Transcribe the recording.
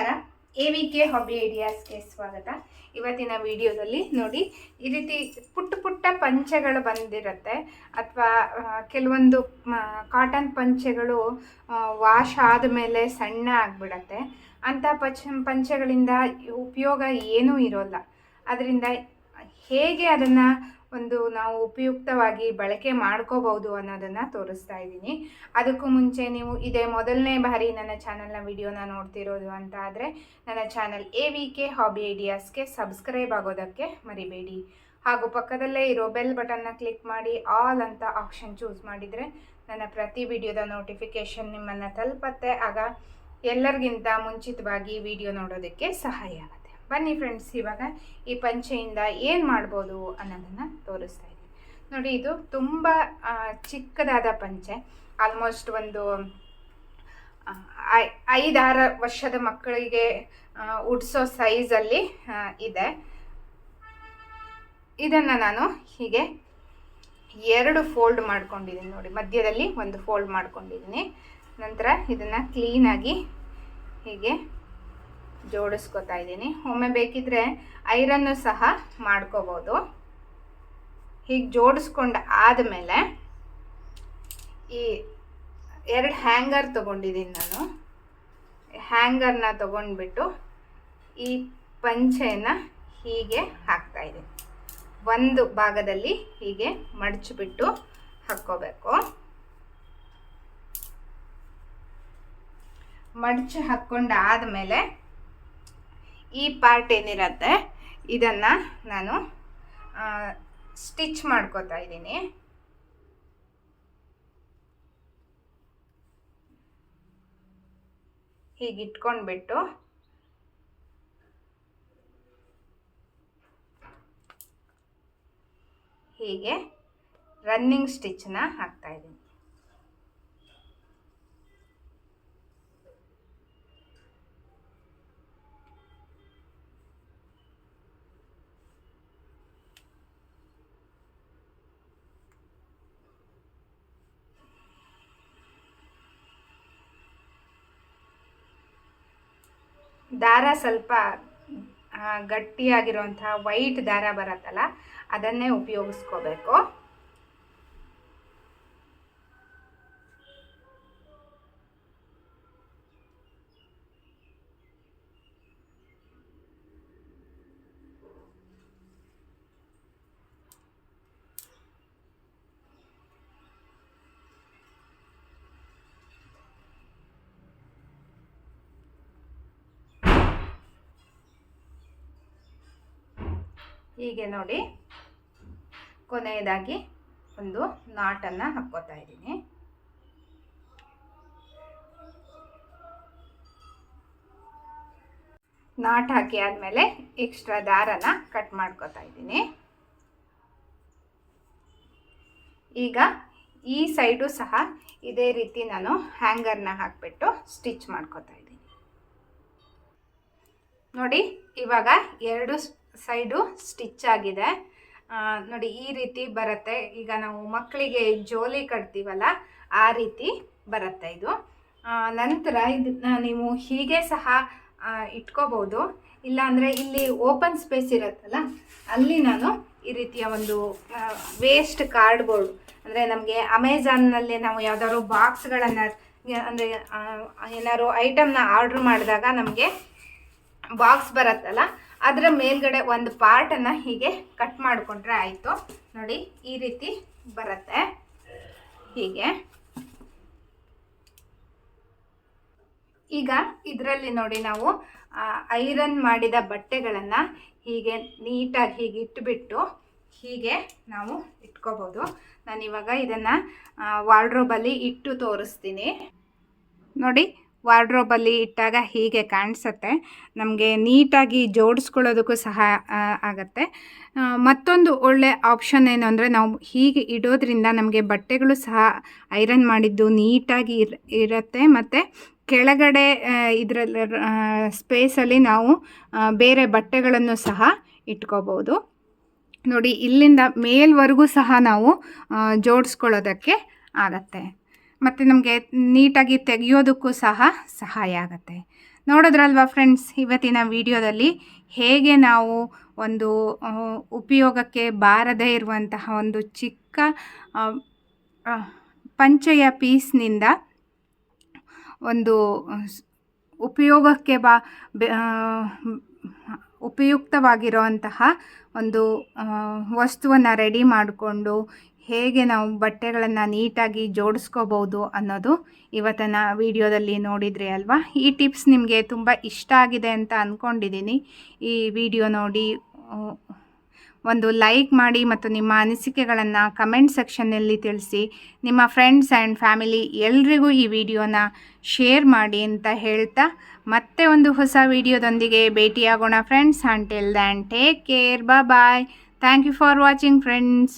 ನಮಸ್ಕಾರ. A V K hobby ಐಡಿಯಾಸ್ಗೆ ಸ್ವಾಗತ. ಇವತ್ತಿನ ವಿಡಿಯೋದಲ್ಲಿ ನೋಡಿ, ಈ ರೀತಿ ಪುಟ್ಟ ಪುಟ್ಟ ಪಂಚೆಗಳು ಬಂದಿರುತ್ತೆ. ಅಥವಾ ಕೆಲವೊಂದು ಕಾಟನ್ ಪಂಚೆಗಳು ವಾಶ್ ಆದಮೇಲೆ ಸಣ್ಣ ಆಗಿಬಿಡತ್ತೆ. ಅಂಥ ಪಂಚ, ಪಂಚೆಗಳಿಂದ ಉಪಯೋಗ ಏನೂ ಇರೋಲ್ಲ. ಅದರಿಂದ ಹೇಗೆ ಅದನ್ನು ಒಂದು ನಾವು ಉಪಯುಕ್ತವಾಗಿ ಬಳಕೆ ಮಾಡ್ಕೋಬಹುದು ಅನ್ನೋದನ್ನು ತೋರಿಸ್ತಾ ಇದ್ದೀನಿ. ಅದಕ್ಕೂ ಮುಂಚೆ ನೀವು ಇದೇ ಮೊದಲನೇ ಬಾರಿ ನನ್ನ ಚಾನಲ್ನ ವಿಡಿಯೋನ ನೋಡ್ತಿರೋದು ಅಂತ ಆದರೆ ನನ್ನ channel A V K hobby ಐಡಿಯಾಸ್ಗೆ subscribe ಆಗೋದಕ್ಕೆ ಮರಿಬೇಡಿ. ಹಾಗೂ ಪಕ್ಕದಲ್ಲೇ ಇರೋ ಬೆಲ್ ಬಟನ್ನ ಕ್ಲಿಕ್ ಮಾಡಿ ಆಲ್ ಅಂತ ಆಪ್ಷನ್ ಚೂಸ್ ಮಾಡಿದರೆ ನನ್ನ ಪ್ರತಿ ವಿಡಿಯೋದ ನೋಟಿಫಿಕೇಷನ್ ನಿಮ್ಮನ್ನು ತಲುಪತ್ತೆ. ಆಗ ಎಲ್ಲರಿಗಿಂತ ಮುಂಚಿತವಾಗಿ ವಿಡಿಯೋ ನೋಡೋದಕ್ಕೆ ಸಹಾಯ ಆಗುತ್ತೆ. ಬನ್ನಿ ಫ್ರೆಂಡ್ಸ್ ಇವಾಗ ಈ ಪಂಚೆಯಿಂದ ಏನು ಮಾಡ್ಬೋದು ಅನ್ನೋದನ್ನು ತೋರಿಸ್ತಾ ಇದ್ದೀನಿ. ನೋಡಿ, ಇದು ತುಂಬ ಚಿಕ್ಕದಾದ ಪಂಚೆ. ಆಲ್ಮೋಸ್ಟ್ ಒಂದು ಐ- ಐದಾರು ವರ್ಷದ ಮಕ್ಕಳಿಗೆ ಉಡ್ಸೋ ಸೈಜಲ್ಲಿ ಇದೆ. ಇದನ್ನು ನಾನು ಹೀಗೆ ಎರಡು ಫೋಲ್ಡ್ ಮಾಡ್ಕೊಂಡಿದ್ದೀನಿ ನೋಡಿ. ಮಧ್ಯದಲ್ಲಿ ಒಂದು ಫೋಲ್ಡ್ ಮಾಡ್ಕೊಂಡಿದ್ದೀನಿ. ನಂತರ ಇದನ್ನು ಕ್ಲೀನಾಗಿ ಹೀಗೆ ಜೋಡಿಸ್ಕೊತಾ ಇದ್ದೀನಿ. ಒಮ್ಮೆ ಬೇಕಿದ್ರೆ ಐರನ್ನು ಸಹ ಮಾಡ್ಕೋಬೋದು. ಹೀಗೆ ಜೋಡಿಸ್ಕೊಂಡು ಆದಮೇಲೆ ಈ ಎರಡು ಹ್ಯಾಂಗರ್ ತೊಗೊಂಡಿದ್ದೀನಿ ನಾನು. ಹ್ಯಾಂಗರ್ನ ತೊಗೊಂಡ್ಬಿಟ್ಟು ಈ ಪಂಚೆಯನ್ನು ಹೀಗೆ ಹಾಕ್ತಾ ಇದ್ದೀನಿ. ಒಂದು ಭಾಗದಲ್ಲಿ ಹೀಗೆ ಮಡಚಿಬಿಟ್ಟು ಹಾಕ್ಕೋಬೇಕು. ಮಡಚಿ ಹಾಕ್ಕೊಂಡು ಆದಮೇಲೆ ಈ ಪಾರ್ಟ್ ಏನಿರುತ್ತೆ ಇದನ್ನು ನಾನು ಸ್ಟಿಚ್ ಮಾಡ್ಕೋತಾ ಇದ್ದೀನಿ. ಹೀಗೆ ಇಟ್ಕೊಂಡ್ಬಿಟ್ಟು ಹೀಗೆ ರನ್ನಿಂಗ್ ಸ್ಟಿಚ್ನ ಹಾಕ್ತಾ ದಾರ ಸ್ವಲ್ಪ ಗಟ್ಟಿಯಾಗಿರುವಂತಹ ವೈಟ್ ದಾರ ಬರುತ್ತಲ್ಲ ಅದನ್ನೇ ಉಪಯೋಗಿಸ್ಕೋಬೇಕು. ಹೀಗೆ ನೋಡಿ ಕೊನೆಯದಾಗಿ ಒಂದು ನಾಟನ್ನು ಹಾಕ್ಕೋತಾ ಇದ್ದೀನಿ. ನಾಟ್ ಹಾಕಿ ಆದಮೇಲೆ ಎಕ್ಸ್ಟ್ರಾ ದಾರನ ಕಟ್ ಮಾಡ್ಕೋತಾ ಇದ್ದೀನಿ. ಈಗ ಈ ಸೈಡು ಸಹ ಇದೇ ರೀತಿ ನಾನು ಹ್ಯಾಂಗರ್ನ ಹಾಕಿಬಿಟ್ಟು ಸ್ಟಿಚ್ ಮಾಡ್ಕೋತಾ ಇದ್ದೀನಿ. ನೋಡಿ ಇವಾಗ ಎರಡು ಸೈಡು ಸ್ಟಿಚ್ ಆಗಿದೆ. ನೋಡಿ, ಈ ರೀತಿ ಬರುತ್ತೆ. ಈಗ ನಾವು ಮಕ್ಕಳಿಗೆ ಜೋಲಿ ಕಟ್ತೀವಲ್ಲ, ಆ ರೀತಿ ಬರುತ್ತೆ ಇದು. ನಂತರ ಇದನ್ನ ನೀವು ಹೀಗೆ ಸಹ ಇಟ್ಕೋಬೋದು. ಇಲ್ಲಾಂದರೆ ಇಲ್ಲಿ ಓಪನ್ ಸ್ಪೇಸ್ ಇರುತ್ತಲ್ಲ, ಅಲ್ಲಿ ನಾನು ಈ ರೀತಿಯ ಒಂದು ವೇಸ್ಟ್ ಕಾರ್ಡ್ಬೋರ್ಡ್ ಅಂದರೆ ನಮಗೆ ಅಮೆಝಾನ್ನಲ್ಲಿ ನಾವು ಯಾವ್ದಾದ್ರು ಬಾಕ್ಸ್ಗಳನ್ನು, ಅಂದರೆ ಏನಾದ್ರು ಐಟಮ್ನ ಆರ್ಡ್ರ್ ಮಾಡಿದಾಗ ನಮಗೆ ಬಾಕ್ಸ್ ಬರುತ್ತಲ್ಲ ಅದರ ಮೇಲ್ಗಡೆ ಒಂದು ಪಾರ್ಟನ್ನು ಹೀಗೆ ಕಟ್ ಮಾಡಿಕೊಂಡ್ರೆ ಆಯಿತು. ನೋಡಿ, ಈ ರೀತಿ ಬರುತ್ತೆ. ಹೀಗೆ. ಈಗ ಇದರಲ್ಲಿ ನೋಡಿ ನಾವು ಐರನ್ ಮಾಡಿದ ಬಟ್ಟೆಗಳನ್ನು ಹೀಗೆ ನೀಟಾಗಿ ಹೀಗೆ ಇಟ್ಟುಬಿಟ್ಟು ಹೀಗೆ ನಾವು ಇಟ್ಕೋಬೋದು. ನಾನಿವಾಗ ಇದನ್ನು ವಾರ್ಡ್ರೋಬಲ್ಲಿ ಇಟ್ಟು ತೋರಿಸ್ತೀನಿ. ನೋಡಿ ವಾರ್ಡ್ರೋಬಲ್ಲಿ ಇಟ್ಟಾಗ ಹೀಗೆ ಕಾಣಿಸುತ್ತೆ. ನಮಗೆ ನೀಟಾಗಿ ಜೋಡಿಸ್ಕೊಳ್ಳೋದಕ್ಕೂ ಸಹ ಆಗತ್ತೆ. ಮತ್ತೊಂದು ಒಳ್ಳೆ ಆಪ್ಷನ್ ಏನು ಅಂದರೆ ನಾವು ಹೀಗೆ ಇಡೋದ್ರಿಂದ ನಮಗೆ ಬಟ್ಟೆಗಳು ಸಹ ಐರನ್ ಮಾಡಿದ್ದು ನೀಟಾಗಿ ಇರ್, ಇರುತ್ತೆ. ಮತ್ತು ಕೆಳಗಡೆ ಇದರಲ್ಲಿ ಸ್ಪೇಸಲ್ಲಿ ನಾವು ಬೇರೆ ಬಟ್ಟೆಗಳನ್ನು ಸಹ ಇಟ್ಕೋಬೋದು. ನೋಡಿ, ಇಲ್ಲಿಂದ ಮೇಲ್ವರೆಗೂ ಸಹ ನಾವು ಜೋಡಿಸ್ಕೊಳ್ಳೋದಕ್ಕೆ ಆಗತ್ತೆ. ಮತ್ತು ನಮಗೆ ನೀಟಾಗಿ ತೆಗೆಯೋದಕ್ಕೂ ಸಹ ಸಹಾಯ ಆಗುತ್ತೆ. ನೋಡಿದ್ರಲ್ವಾ ಫ್ರೆಂಡ್ಸ್ ಇವತ್ತಿನ ವಿಡಿಯೋದಲ್ಲಿ ಹೇಗೆ ನಾವು ಒಂದು ಉಪಯೋಗಕ್ಕೆ ಬಾರದೇ ಇರುವಂತಹ ಒಂದು ಚಿಕ್ಕ ಪಂಚೆಯ ಪೀಸ್ನಿಂದ ಒಂದು ಉಪಯೋಗಕ್ಕೆ ಬಾ ಆ, ಉಪಯುಕ್ತವಾಗಿರುವಂತಹ ಒಂದು ವಸ್ತುವನ್ನು ರೆಡಿ ಮಾಡಿಕೊಂಡು ಹೇಗೆ ನಾವು ಬಟ್ಟೆಗಳನ್ನು ನೀಟಾಗಿ ಜೋಡಿಸ್ಕೋಬೋದು ಅನ್ನೋದು ಇವತ್ತಿನ ವಿಡಿಯೋದಲ್ಲಿ ನೋಡಿದ್ರಿ ಅಲ್ವಾ? ಈ ಟಿಪ್ಸ್ ನಿಮಗೆ ತುಂಬ ಇಷ್ಟ ಆಗಿದೆ ಅಂತ ಅಂದ್ಕೊಂಡಿದ್ದೀನಿ ಈ ವಿಡಿಯೋ ನೋಡಿ ಒಂದು ಲೈಕ್ ಮಾಡಿ ಮತ್ತು ನಿಮ್ಮ ಅನಿಸಿಕೆಗಳನ್ನು ಕಮೆಂಟ್ ಸೆಕ್ಷನ್ನಲ್ಲಿ ತಿಳಿಸಿ. ನಿಮ್ಮ ಫ್ರೆಂಡ್ಸ್ ಆ್ಯಂಡ್ ಫ್ಯಾಮಿಲಿ ಎಲ್ರಿಗೂ ಈ ವಿಡಿಯೋನ ಶೇರ್ ಮಾಡಿ ಅಂತ ಹೇಳ್ತಾ, ಮತ್ತೆ ಒಂದು ಹೊಸ ವಿಡಿಯೋದೊಂದಿಗೆ ಭೇಟಿಯಾಗೋಣ friends. Until then take care bye thank you for watching friends